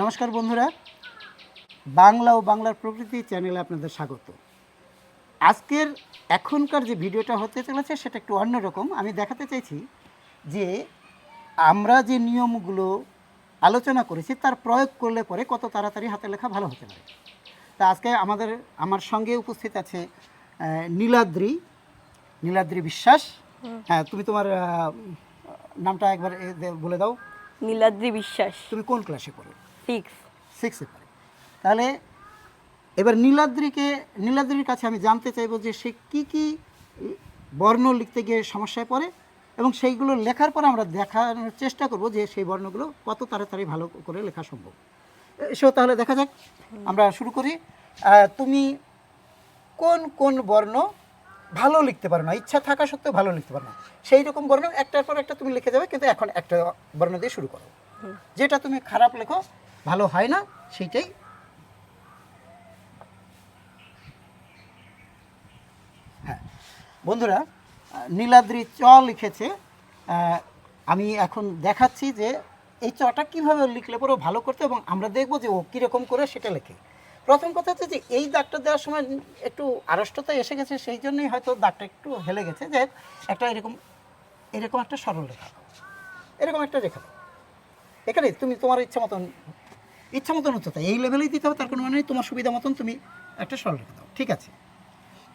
নমস্কার বন্ধুরা। বাংলা ও বাংলার প্রকৃতি চ্যানেলে আপনাদের স্বাগত। আজকের এখনকার যে ভিডিওটা হতে চলেছে সেটা একটু অন্যরকম আমি দেখাতে চাইছি যে আমরা যে নিয়মগুলো আলোচনা করেছি তার প্রয়োগ করলে পরে কত তাড়াতাড়ি হাতে লেখা ভালো হতে পারে। তা আজকে আমাদের আমার সঙ্গে উপস্থিত আছে নীলাদ্রি নীলাদ্রি বিশ্বাস। হ্যাঁ তুমি তোমার নামটা একবার বলে দাও। নীলাদ্রি বিশ্বাস। তুমি কোন ক্লাসে পড়ো? সিক্স সিক্সে তাহলে এবার নীলাদ্রিকে নীলাদ্রির কাছে আমি জানতে চাইব যে সে কি কি বর্ণ লিখতে গিয়ে সমস্যায় পড়ে এবং সেইগুলো লেখার পর আমরা দেখানোর চেষ্টা করব যে সেই বর্ণগুলো কত তাড়াতাড়ি ভালো করে লেখা সম্ভব। এসো তাহলে দেখা যাক। আমরা শুরু করি। তুমি কোন কোন বর্ণ ভালো লিখতে পারো না? ইচ্ছা থাকা সত্ত্বেও ভালো লিখতে পারো না। সেই রকম বর্ণ একটার পর একটা তুমি লিখে যাবে কিন্তু এখন একটা বর্ণ দিয়ে শুরু করো। যেটা তুমি খারাপ লেখো ভালো হয় না, সেইটাই। হ্যাঁ বন্ধুরা, নীলাদ্রি চ লিখেছে আমি এখন দেখাচ্ছি যে এই চটা কীভাবে লিখলে পরেও ভালো করতে এবং আমরা দেখব যে ও কীরকম করে সেটা লেখে। প্রথম কথা হচ্ছে যে এই দাগটা দেওয়ার সময় একটু আড়ষ্টতা এসে গেছে, সেই জন্যই হয়তো দাগটা একটু হেলে গেছে যে একটা এরকম এরকম একটা সরল রেখা এরকম একটা রেখা। এখানে তুমি তোমার ইচ্ছা মতন ইচ্ছা মতন উচ্চতা এই লেভেলেই দিতে হবে, তার কোনো মানে তোমার সুবিধা মতন তুমি একটা সরল রেখে দাও। ঠিক আছে?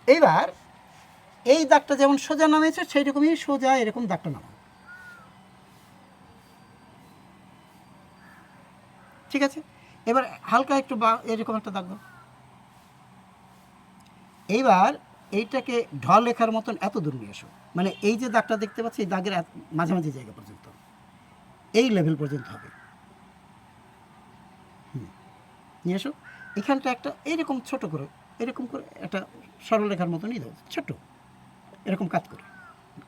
এইবার এই দাগটা যেমন সোজা নামেছে সেই রকমই সোজা এরকম দাগটা নামাও। ঠিক আছে? এবার হালকা একটু বা, এরকম একটা দাগ দাও। এইবার এইটাকে ঢল লেখার মতন এত দূর নিয়ে এসো। মানে এই যে দাগটা দেখতে পাচ্ছি, এই দাগের মাঝামাঝি জায়গা পর্যন্ত। এই লেভেল পর্যন্ত হবে হুম। নিয়ে এসো। এখানটা একটা এরকম ছোট করে, এরকম করে একটা সরলরেখার মতনই দাও, ছোট। এরকম কাজ করে,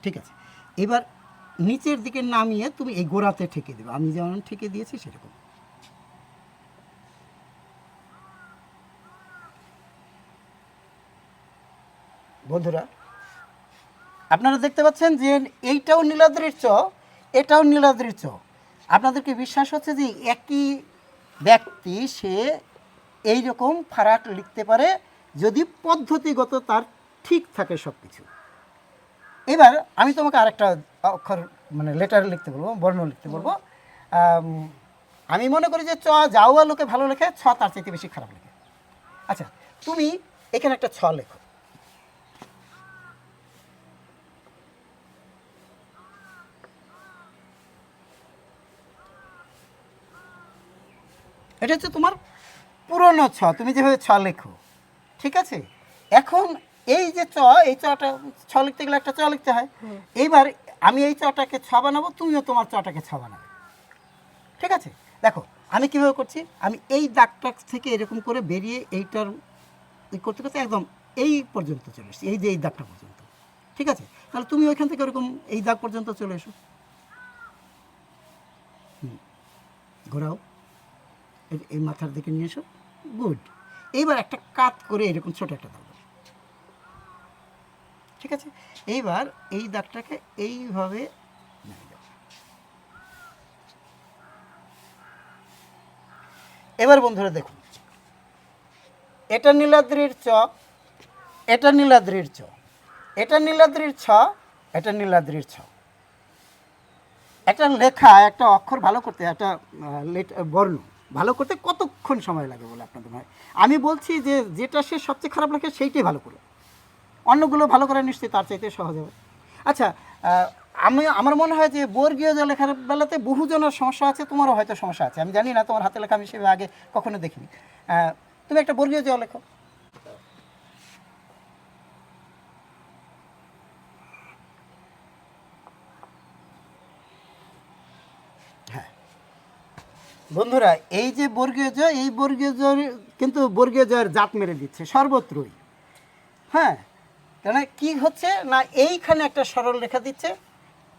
ঠিক আছে। এবার নিচের দিকে নামিয়ে তুমি এই গোড়াতে ঠেকে দেবে। আমি যেমন ঠেকে দিয়েছি সেরকম। বন্ধুরা, আপনারা দেখতে পাচ্ছেন যে এইটাও নীলাদ্রির চ এটাও নীলাদ্রির চ আপনাদেরকে বিশ্বাস হচ্ছে যে একই ব্যক্তি, সে এই রকম ফারাক লিখতে পারে যদি পদ্ধতিগত তার ঠিক থাকে সব কিছু এবার আমি তোমাকে আরেকটা অক্ষর মানে লেটার লিখতে বলব, বর্ণ লিখতে বলব। আমি মনে করি যে চ, যাওয়া লোকে ভালো লেখে, ছ তার চাইতে বেশি খারাপ লেখে। আচ্ছা তুমি এখানে একটা ছ লেখো। এটা হচ্ছে তোমার পুরনো ছ তুমি যেভাবে ছ লেখো ঠিক আছে? এখন এই যে চ এই চটা ছ লিখতে গেলে একটা চ লিখতে হয়। এইবার আমি এই চটাকে ছ বানাবো তুমিও তোমার চটাকে ছ বানাবে। ঠিক আছে? দেখো আমি কীভাবে করছি? আমি এই দাগটা থেকে এরকম করে বেরিয়ে এইটার করতে করতে একদম এই পর্যন্ত চলে এসেছি এই যে এই দাগটা পর্যন্ত। ঠিক আছে? তাহলে তুমি ওইখান থেকে ওরকম এই দাগ পর্যন্ত চলে এসো। হুম। ঘোরাও। এই মাথার দিকে নিয়ে এসো। গুড এইবার একটা কাত করে এরকম ছোট একটা দাগ ঠিক আছে? এইবার এই দাগটাকে এইভাবে এবার বন্ধুরা দেখুন। এটা নীলাদ্রির চ, এটা নীলাদ্রির চ। এটা নীলাদ্রির ছ, এটা নীলাদ্রির ছ। একটা লেখা, একটা অক্ষর ভালো করতে, একটা বর্ণ। ভালো করতে কতক্ষণ সময় লাগে বলে আপনাদের হয় আমি বলছি যে, যেটা সে সবচেয়ে খারাপ লাগে, সেইটাই ভালো করে। অন্যগুলো ভালো করা নিশ্চয়ই তার চাইতে সহজ হবে। আচ্ছা আমি, আমার মনে হয় যে, বর্গীয় যে লেখার বেলাতে বহুজনের সমস্যা আছে, তোমারও হয়তো সমস্যা আছে। আমি জানি না, তোমার হাতে লেখা আমি সেভাবে আগে কখনো দেখিনি। তুমি একটা বর্গীয় জল লেখো। বন্ধুরা, এই যে বর্গীয় জ এই বর্গীয় জ কিন্তু বর্গীয় জয়ের জাত মেরে দিচ্ছে, সর্বত্রই। হ্যাঁ কেন কি হচ্ছে? না, এইখানে একটা সরল রেখা দিচ্ছে,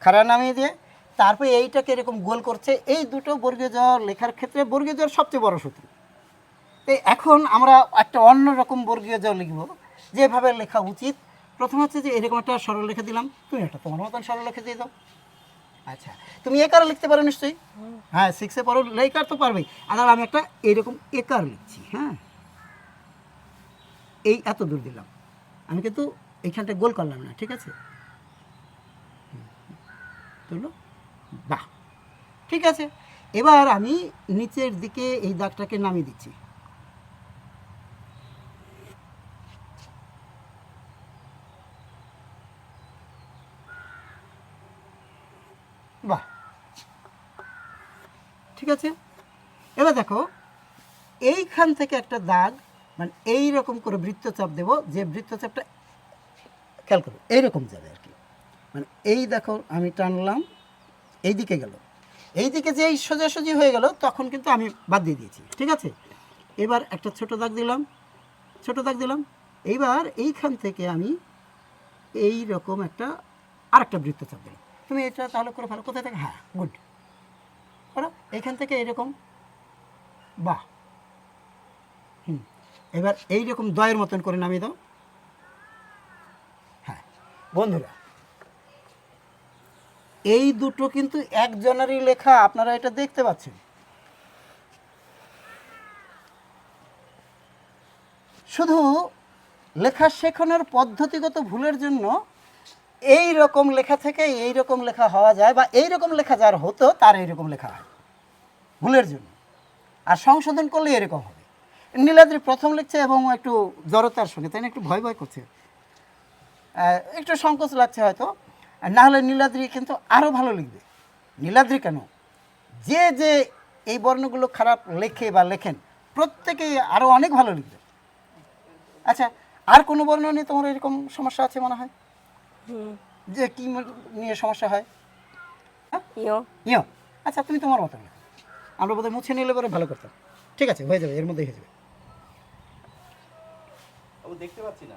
খাড়া নামিয়ে দিয়ে, তারপরে এইটাকে এরকম গোল করছে। এই দুটো বর্গীয় জ লেখার ক্ষেত্রে বর্গীয় জয়ের সবচেয়ে বড় শত্রু। তো এখন আমরা একটা অন্য রকম বর্গীয় জ লিখব, যেভাবে লেখা উচিত। প্রথম হচ্ছে যে এরকম একটা সরল রেখা দিলাম। তুমি একটা তোমার মতন সরল রেখা দিয়ে দাও। আচ্ছা তুমি একার লিখতে পারো নিশ্চয়ই? হ্যাঁ সিক্সে পড়ো লেকার তো পারবেই। আর আমি একটা এইরকম একার লিখছি হ্যাঁ? এই এত দূর দিলাম। আমি কিন্তু এইখানটা গোল করলাম না, ঠিক আছে? তুলো, বাহ। ঠিক আছে, এবার আমি নিচের দিকে এই দাগটাকে নামিয়ে দিচ্ছি বাহ ঠিক আছে এবার দেখো, এইখান থেকে একটা দাগ মানে এই রকম করে বৃত্তচাপ দেব, যে বৃত্তচাপটা খেয়াল করো, এইরকম যাবে আর কি। মানে এই দেখো, আমি টানলাম এই দিকে গেল। এই দিকে যে এই সোজাসুজি হয়ে গেল, তখন কিন্তু আমি বাদ দিয়ে দিয়েছি, ঠিক আছে? এবার একটা ছোট দাগ দিলাম, ছোট দাগ দিলাম। এইবার এইখান থেকে আমি এই রকম একটা আরেকটা বৃত্তচাপ দিলাম। তুমি এটা তাহলে করে ফেলো, কোথায় থেকে? হ্যাঁ গুড। করো এইখান থেকে এইরকম বাহ। হুম, এবার এইরকম দয়ের মতন করে নামিয়ে দাও। হ্যাঁ বন্ধুরা, এই দুটো কিন্তু একজনেরই লেখা, আপনারা এটা দেখতে পাচ্ছেন। শুধু লেখা শেখানোর পদ্ধতিগত ভুলের জন্য এই রকম লেখা থেকে এই রকম লেখা হওয়া যায় বা এই রকম লেখা যার হতো, তার এই রকম লেখা হয়। ভুলের জন্য। আর সংশোধন করলে এরকম হবে। নীলাদ্রি প্রথম লিখছে এবং একটু জড়তার সঙ্গে, তাই না? একটু ভয় ভয় করছে। একটু সংকোচ লাগছে হয়তো। না হলে নীলাদ্রি কিন্তু আরও ভালো লিখবে। নীলাদ্রি কেন? যে যে এই বর্ণগুলো খারাপ লেখে বা লেখেন, প্রত্যেকেই আরও অনেক ভালো লিখবে। আচ্ছা আর কোনো বর্ণ নিয়ে তোমার এরকম সমস্যা আছে মনে হয়? যে কী নিয়ে সমস্যা হয়? ইয়ো। ইয়ো। আচ্ছা তুমি তোমার মতো আমরা বোধহয় মুছে নিলে পরে ভালো করতাম। ঠিক আছে হয়ে যাবে এর মধ্যেই হয়ে যাবে। ও দেখতে পাচ্ছি না।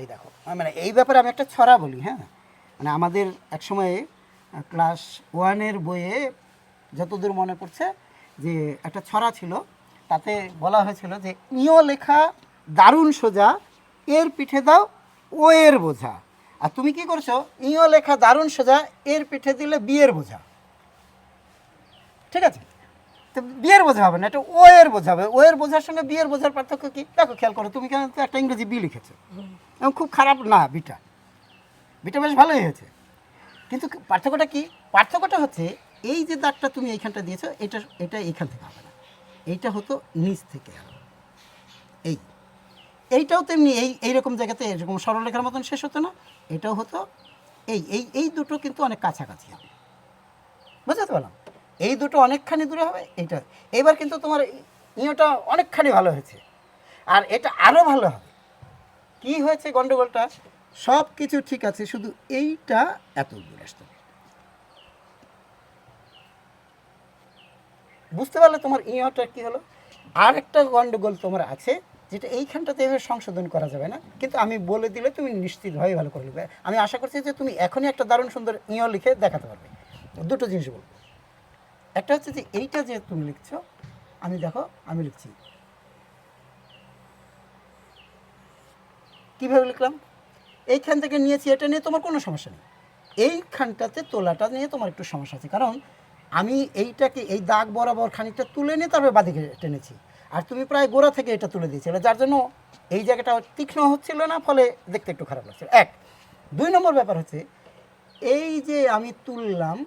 এই দেখো মানে এই ব্যাপারে আমি একটা ছড়া বলি হ্যাঁ? মানে আমাদের এক সময়ে ক্লাস ওয়ানের বইয়ে যতদূর মনে পড়ছে যে একটা ছড়া ছিল, তাতে বলা হয়েছিল যে ইয় লেখা দারুণ সোজা, এর পিঠে দাও ও এর বোঝা। আর তুমি কি করছ? ইয় লেখা দারুণ সোজা, এর পিঠে দিলে বিয়ের বোঝা। ঠিক আছে? তো বিয়ের বোঝা হবে না, এটা ও এর বোঝা হবে। ও এর বোঝার সঙ্গে বিয়ের বোঝার পার্থক্য কি? দেখো, খেয়াল করো, তুমি কেন একটা ইংরেজি বি লিখেছো। এবং খুব খারাপ, না, বিটা। বিটা বেশ ভালোই হয়েছে। কিন্তু পার্থক্যটা কি? পার্থক্যটা হচ্ছে এই যে দাগটা তুমি এইখানটা দিয়েছ, এটা এটা এইখান থেকে হবে না। এইটা হতো নিচ থেকে এই, এইটাও তেমনি এই, এইরকম জায়গাতে এরকম সরলরেখার মতন শেষ হতো না। এটাও হতো এই এই এই দুটো কিন্তু অনেক কাছাকাছি হবে। বুঝতে পারলাম? এই দুটো অনেকখানি দূরে হবে, এইটা। এবার কিন্তু তোমার ইয়েটা অনেকখানি ভালো হয়েছে। আর এটা আরও ভালো হবে। কি হয়েছে গন্ডগোলটা? সব কিছু ঠিক আছে, শুধু এইটা এত দূরে আসতে বুঝতে পারলে তোমার ইয়েটা কি হলো? আর একটা গন্ডগোল তোমার আছে, যেটা এইখানটাতে এভাবে সংশোধন করা যাবে না। কিন্তু আমি বলে দিলে তুমি নিশ্চিতভাবে ভালো করে লিখবে। আমি আশা করছি যে তুমি এখনই একটা দারুণ সুন্দর ইয় লিখে দেখাতে পারবে। দুটো জিনিস বলব। একটা হচ্ছে যে এইটা যে তুমি লিখছো, আমি দেখো, আমি লিখছি। কীভাবে লিখলাম? এইখান থেকে নিয়েছি, এটা নিয়ে তোমার কোনো সমস্যা নেই। এইখানটাতে তোলাটা নিয়ে তোমার একটু সমস্যা আছে। কারণ আমি এইটাকে, এই দাগ বরাবর খানিকটা তুলে নিয়ে তারপরে বাদিকে টেনেছি। আর তুমি প্রায় গোড়া থেকে এটা তুলে দিয়েছিলে যার জন্য এই জায়গাটা তীক্ষ্ণ হচ্ছিল না, ফলে দেখতে একটু খারাপ লাগছিল। এক, দুই নম্বর ব্যাপার হচ্ছে, এই যে আমি তুললাম,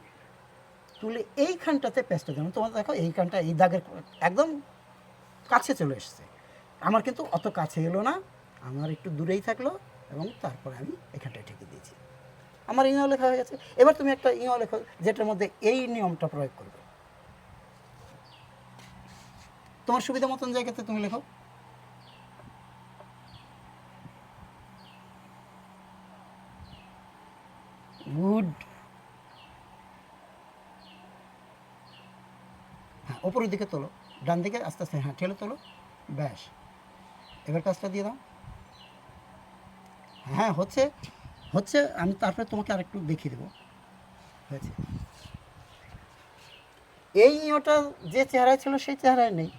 তুলে এইখানটাতে পেস্টটা যেমন তোমার দেখো এইখানটা, এই দাগের একদম কাছে চলে এসছে। আমার কিন্তু অত কাছে এলো না, আমার একটু দূরেই থাকল, এবং তারপরে আমি এখানটায় ঠেকে দিয়েছি। আমার ইঁও লেখা হয়ে গেছে। এবার তুমি একটা ইঁও লেখো, যেটার মধ্যে এই নিয়মটা প্রয়োগ করবে। তোমার সুবিধা মতন জায়গাতে তুমি লেখো। গুড হ্যাঁ ওপরের দিকে তোলো, ডান দিকে আস্তে আস্তে হ্যাঁ ঠেলে তোলো, ব্যাস। এবার কাজটা দিয়ে দাও। হ্যাঁ হচ্ছে হচ্ছে আমি তারপরে তোমাকে আরেকটু দেখিয়ে দেবো। হয়েছে। এই ওটা যে চেহারায় ছিল সেই চেহারায় নেই।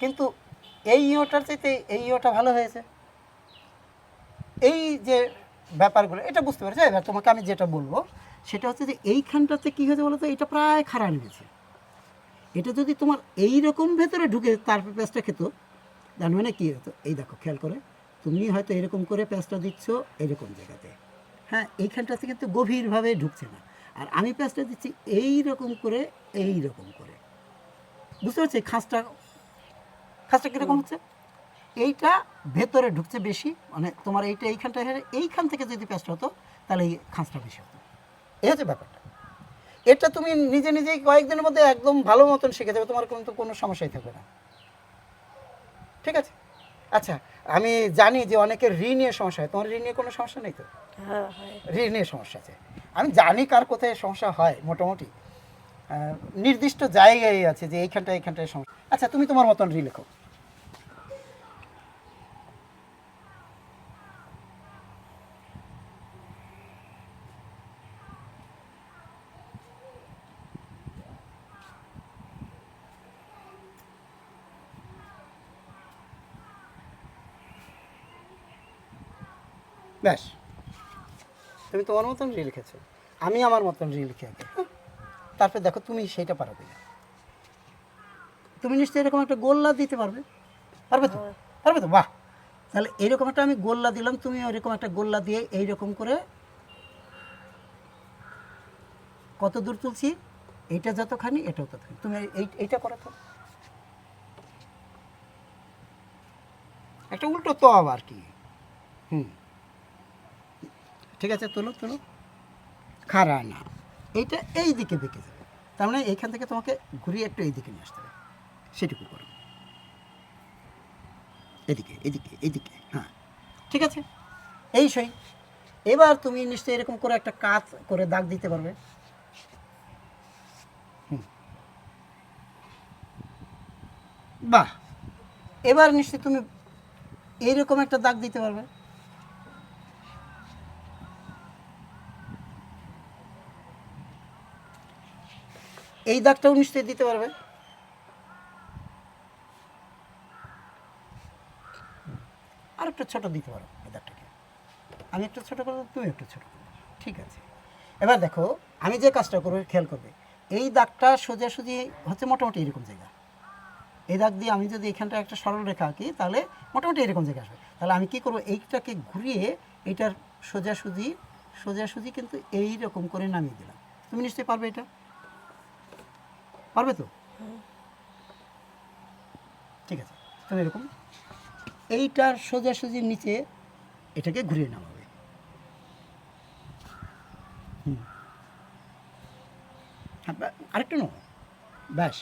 কিন্তু এই ইওটার চাইতে এই ইওটা ভালো হয়েছে। এই যে ব্যাপারগুলো, এটা বুঝতে পারছ? এবার তোমাকে আমি যেটা বলব, সেটা হচ্ছে যে এইখানটাতে কী হয়েছে বলো তো এটা প্রায় খারাপ লেগেছে এটা যদি তোমার এই রকম ভেতরে ঢুকে তারপর পেঁয়াজটা খেত, তার মানে কী হতো? এই দেখো, খেয়াল করে। তুমি হয়তো এরকম করে পেঁয়াজটা দিচ্ছ এরকম জায়গাতে। হ্যাঁ এইখানটাতে কিন্তু গভীরভাবে ঢুকছে না। আর আমি পেঁয়াজটা দিচ্ছি এই রকম করে এই রকম করে। বুঝতে পারছি খাঁজটা খাঁজটা কীরকম হচ্ছে? এইটা ভেতরে ঢুকছে বেশি মানে তোমার এইটা এইখানটা এইখান থেকে যদি পেস্ট হতো, তাহলে এই খাঁজটা বেশি হতো। এই হচ্ছে ব্যাপারটা। এটা তুমি নিজে নিজেই কয়েকদিনের মধ্যে একদম ভালো মতন শিখে যাবে, তোমার কিন্তু কোনো সমস্যাই থাকবে না। ঠিক আছে? আচ্ছা আমি জানি যে অনেকের ঋণের সমস্যা হয়। তোমার ঋণের কোনো সমস্যা নেই তো? ঋণ নিয়ে ঋণের সমস্যা আছে। আমি জানি কার কোথায় সমস্যা হয় মোটামুটি। আহ, নির্দিষ্ট জায়গায় আছে যে এইখানটা এইখানটায় সমস্যা। আচ্ছা তুমি তোমার মতন ঋণ লেখো। ব্যাস। তুমি তোমার মতন রি লিখেছো আমি আমার মতন রি লিখে আঁকি হ্যাঁ? তারপর দেখো তুমি সেইটা পারো কিনা। তুমি নিশ্চয়ই এরকম একটা গোল্লা দিতে পারবে। পারবে তো? পারবে তো? বাহ! তাহলে এইরকম একটা আমি গোল্লা দিলাম তুমি ওইরকম একটা গোল্লা দিয়ে এইরকম করে কত দূর তুলছি? এইটা যতখানি এটাও ততখানি। তুমি এই এইটা করো তো। একটা উল্টো তো আবার কি? হুম। ঠিক আছে, তোলো তোলো। খারা না। এইটা এই দিকে বেঁকে যাবে। তার মানে এইখান থেকে তোমাকে ঘুরিয়ে একটু এই দিকে নিয়ে আসতে হবে। সেটুকু করো। এদিকে এদিকে এদিকে হ্যাঁ। ঠিক আছে? এই সই। এবার তুমি নিশ্চয়ই এরকম করে একটা কাত করে দাগ দিতে পারবে। বাহ! এবার নিশ্চয়ই তুমি এইরকম একটা দাগ দিতে পারবে। এই দাগটাও নিশ্চয়ই দিতে পারবে। আর একটু ছোট দিতে পারো এই দাগটাকে। আমি একটু ছোট করে দেবো, তুমি একটু ছোট করে। দাও। ঠিক আছে। এবার দেখো আমি যে কাজটা করব খেয়াল করবে। এই দাগটা সোজাসুজি হচ্ছে মোটামুটি এরকম জায়গা। এই দাগ দিয়ে আমি যদি এখানটা একটা সরল রেখা আঁকি তাহলে মোটামুটি এরকম জায়গা আসবে। তাহলে আমি কি করব এইটাকে ঘুরিয়ে এইটার সোজাসুজি সোজাসুজি কিন্তু এই রকম করে নামিয়ে দিলাম। তুমি নিশ্চয়ই পারবে এটা? পারবে তো? ঠিক আছে তাহলে এরকম। এইটার সোজাসুজির নিচে এটাকে ঘুরিয়ে নামাবে হুম। হ্যাঁ, আরেকটু নাও। ব্যাস।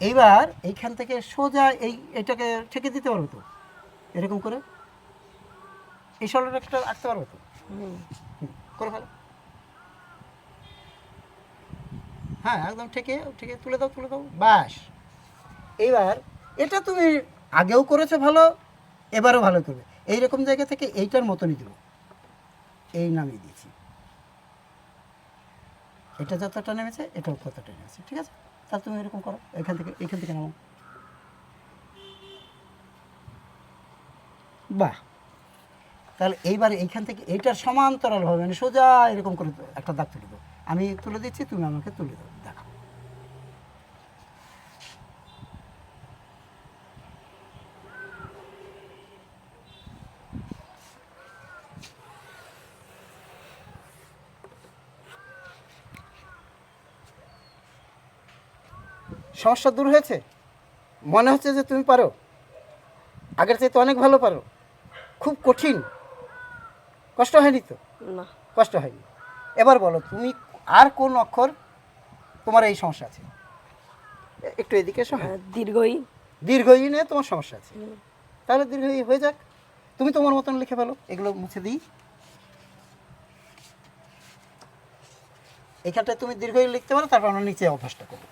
এইবার এইখান থেকে সোজা এই এটাকে ঠেকে দিতে পারবে তো? এরকম করে? এই সরল একটা আঁকতে পারবে তো? করে ফেলো। হ্যাঁ একদম ঠেকে ঠেকে তুলে দাও তুলে দাও। বাস। এইবার, এটা তুমি আগেও করেছ ভালো, এবারও ভালো করবে। এইরকম জায়গা থেকে এইটার মতনই দেবো। এই নামিয়ে দিয়েছি। এটা যতটা নেমেছে, এটাও ততটা নেমেছে, ঠিক আছে? তাহলে তুমি এরকম করো, এখান থেকে এখান থেকে নামো বাহ! তাহলে এইবার এইখান থেকে এইটার সমান্তরাল হবে মানে সোজা এরকম করে একটা দাগ তুলে দাও। আমি তুলে দিচ্ছি, তুমি আমাকে তুলে দাও দেখো সমস্যা দূর হয়েছে? মনে হচ্ছে যে তুমি পারো। আগের চাইতে অনেক ভালো পারো। খুব কঠিন। কষ্ট হয়নি তো? না। কষ্ট হয়নি। এবার বলো তুমি আর কোন অক্ষর তোমার এই সমস্যা আছে? একটু এদিকে এসো হ্যাঁ। দীর্ঘই। দীর্ঘ ই নিয়ে তোমার সমস্যা আছে। তাহলে দীর্ঘ ই হয়ে যাক। তুমি তোমার মতন লিখে ফেলো এগুলো মুছে দিই। এখানটায় তুমি দীর্ঘ ই লিখতে পারো তারপর আমরা নিচে অভ্যাসটা করব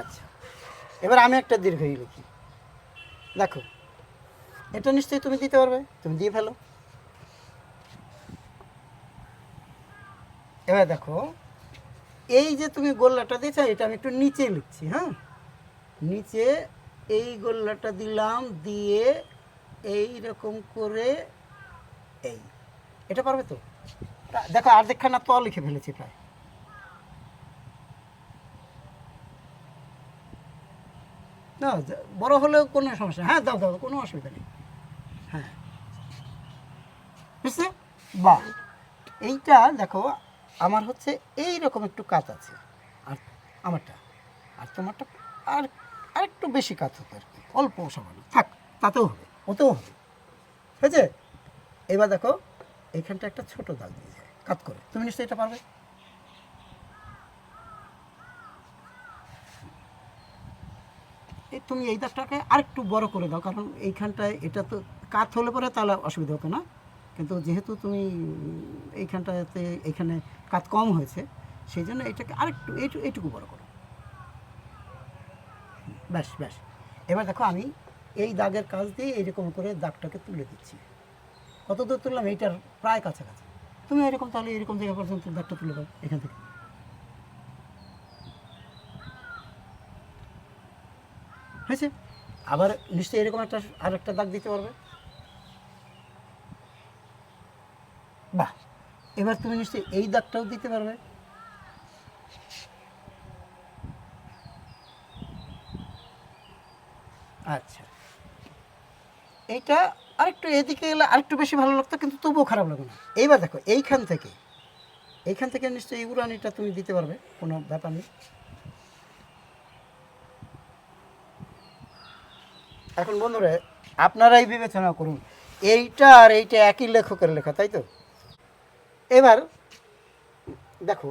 আচ্ছা এবার আমি একটা দীর্ঘই লিখি। দেখো, এটা নিশ্চয়ই তুমি দিতে পারবে, তুমি দিয়ে ফেলো। এবার দেখো, এই যে তুমি গোল্লাটা দিয়েছ, এটা আমি একটু নিচে লিখছি হ্যাঁ? নিচে এই গোল্লাটা দিলাম, দিয়ে এই রকম করে এই। এটা পারবে তো? দেখো, আর দেখখানা তো লিখে ফেলেছি প্রায়। না বড় হলেও কোনো সমস্যা হ্যাঁ দাও দাও, কোনো অসুবিধা নেই। হ্যাঁ। বুঝছে বাহ এইটা দেখো, আমার হচ্ছে এই রকম একটু কাজ আছে। আর আমারটা, আর তোমারটা আর আর একটু বেশি কাজ হতো আর কি। অল্প সামান্য। থাক, তাতেও হবে, ওতেও হবে। হয়েছে? এবার দেখো এইখানটা একটা ছোট দাগ দিয়ে যায়। কাজ করে। তুমি নিশ্চয়ই এটা পারবে? তুমি এই দাগটাকে আরেকটু বড় করে দাও, কারণ এইখানটায় এটা তো কাত হলে পরে তাহলে অসুবিধা হতো না। কিন্তু যেহেতু তুমি এইখানটাতে এইখানে কাত কম হয়েছে, সেই জন্য এটাকে আরেকটু এইটু, এইটুকু বড় করো। ব্যাস ব্যাস। এবার দেখো আমি এই দাগের কাজ দিয়ে এইরকম করে দাগটাকে তুলে দিচ্ছি। কত দূর তুললাম? এইটার প্রায় কাছাকাছি। তুমি এরকম তাহলে এরকম জায়গা পর্যন্ত দাগটা তুলে দাও, এখান থেকে। হয়েছে? আবার নিশ্চয়ই এরকম একটা আর একটা দাগ দিতে পারবে? বাহ, এবার তুমি নিশ্চয়ই এই দাগটাও দিতে পারবে। আচ্ছা। এইটা আরেকটু এদিকে এলে আরেকটু বেশি ভালো লাগতো, কিন্তু তবুও খারাপ লাগবে না। এইবার দেখো, এইখান থেকে এইখান থেকে নিশ্চয়ই উড়ানিটা তুমি দিতে পারবে, কোনো ব্যাপার নেই। এখন বন্ধুরা আপনারাই বিবেচনা করুন। এইটা আর এইটা একই লেখকের লেখা তাই তো? এবার দেখো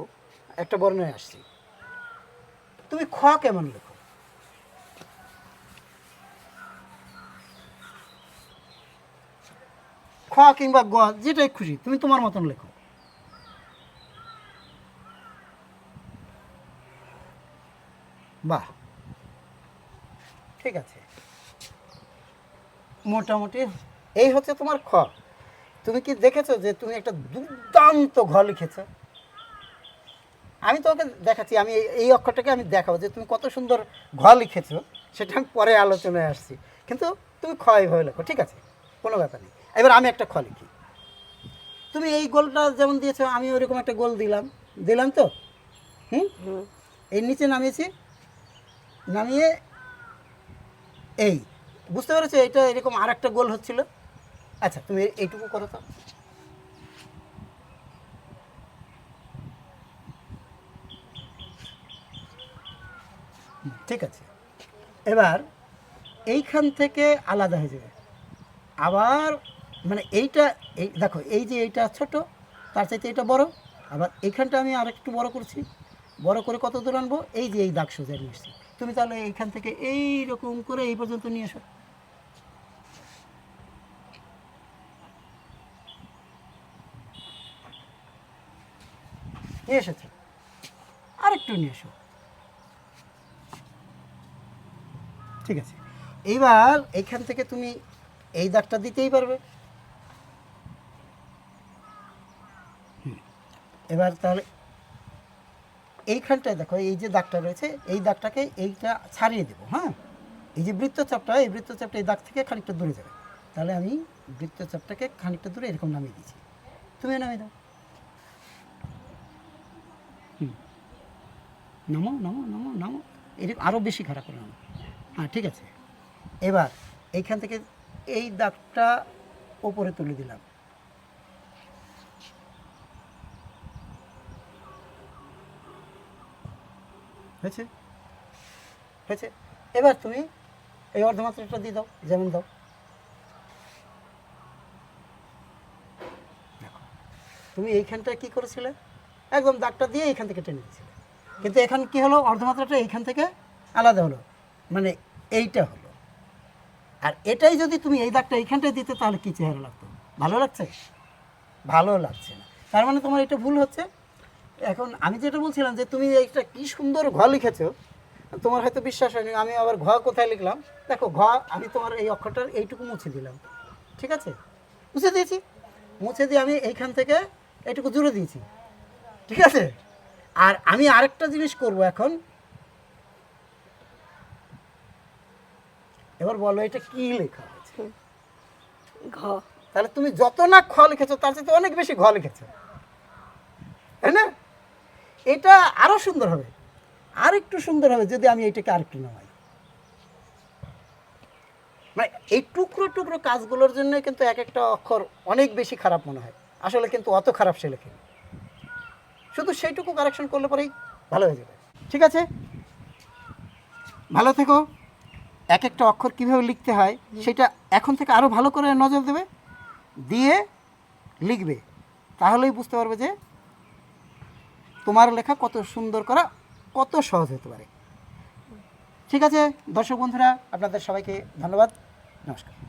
একটা বর্ণয় আসছি। তুমি খ কেমন লেখো? খ কিংবা গ যেটাই খুশি তুমি তোমার মতন লেখো। বাহ। ঠিক আছে। মোটামুটি। এই হচ্ছে তোমার খ তুমি কি দেখেছ যে তুমি একটা দুর্দান্ত ঘ লিখেছো? আমি তোমাকে দেখাচ্ছি আমি এই- অক্ষরটাকে আমি দেখাবো যে তুমি কত সুন্দর ঘ লিখেছো সেটা আমি পরে আলোচনায় আসছি। কিন্তু তুমি খ এইভাবে লেখো ঠিক আছে? কোনো ব্যাপার নেই। এবার আমি একটা খ লিখি। তুমি এই গোলটা যেমন দিয়েছ আমি ওইরকম একটা গোল দিলাম। দিলাম তো? হুম। এর নিচে নামিয়েছি। নামিয়ে এই বুঝতে পেরেছ? এটা এরকম আর একটা গোল হচ্ছিল। আচ্ছা তুমি এইটুকু করো তো। ঠিক আছে। এবার এইখান থেকে আলাদা হয়ে যাবে। আবার মানে এইটা, এই দেখো, এই যে এইটা ছোট, তার চাইতে এটা বড়। আবার এইখানটা আমি আর একটু বড় করছি। বড় করে কত দূর আনব? এই যে এই দাগ সোজা নিয়ে এসছি। তুমি তাহলে এইখান থেকে এই রকম করে এই পর্যন্ত নিয়ে এসো। নিয়ে এসেছে। আরেকটু নিয়ে এসো। ঠিক আছে। এইবার এইখান থেকে তুমি এই দাগটা দিতেই পারবে। এবার তাহলে এইখানটায় দেখো, এই যে দাগটা রয়েছে, এই দাগটাকে এইটা ছাড়িয়ে দেবো হ্যাঁ? এই যে বৃত্তচাপটা, এই বৃত্তচাপটা এই দাগ থেকে খানিকটা দূরে যাবে। তাহলে আমি বৃত্তচাপটাকে খানিকটা দূরে এরকম নামিয়ে দিয়েছি তুমি নামিয়ে দাও। নামো নামো নামো নামো। এরকম আরও বেশি খারাপ করে নামো হ্যাঁ ঠিক আছে। এবার এইখান থেকে এই দাগটা ওপরে তুলে দিলাম। হয়েছে? হয়েছে? এবার তুমি এই অর্ধমাত্রাটা দিয়ে দাও, যেমন দাও। তুমি এইখানটা কি করেছিলে? একদম দাগটা দিয়ে এইখান থেকে টেনে দিয়েছিলে কিন্তু এখন কি হলো? অর্ধমাত্রাটা এইখান থেকে আলাদা হলো। মানে এইটা হলো। আর এটাই যদি তুমি এই দাগটা এইখানটায় দিতে, তাহলে কি চেহারা লাগতো? ভালো লাগছে? ভালো লাগছে না। তার মানে তোমার এটা ভুল হচ্ছে। এখন আমি যেটা বলছিলাম যে তুমি এইটা কি সুন্দর ঘ লিখেছো, তোমার হয়তো বিশ্বাস হয়নি। আমি আবার ঘ কোথায় লিখলাম? দেখো, ঘ আমি তোমার এই অক্ষরটার এইটুকু মুছে দিলাম। ঠিক আছে? মুছে দিয়েছি। মুছে দিয়ে আমি এইখান থেকে এইটুকু জুড়ে দিয়েছি। ঠিক আছে? আর আমি আরেকটা জিনিস করব এখন। এবার বলো এটা কি লেখা আছে? ঘ। তাহলে তুমি যত না খ লিখেছো তার চেয়ে অনেক বেশি ঘ লিখেছো। তাই না? এটা আরও সুন্দর হবে। আর একটু সুন্দর হবে যদি আমি এটাকে আরেকটু নামাই। মানে এই টুকরো টুকরো কাজগুলোর জন্য কিন্তু এক একটা অক্ষর অনেক বেশি খারাপ মনে হয়। আসলে কিন্তু অত খারাপ সে লেখে শুধু সেইটুকু কারেকশন করলে পরেই ভালো হয়ে যাবে। ঠিক আছে? ভালো থেকো। এক একটা অক্ষর কীভাবে লিখতে হয়, সেটা এখন থেকে আরও ভালো করে নজর দেবে, দিয়ে লিখবে। তাহলেই বুঝতে পারবে যে তোমার লেখা কত সুন্দর করা, কত সহজ হতে পারে। ঠিক আছে? দর্শক বন্ধুরা, আপনাদের সবাইকে ধন্যবাদ। নমস্কার।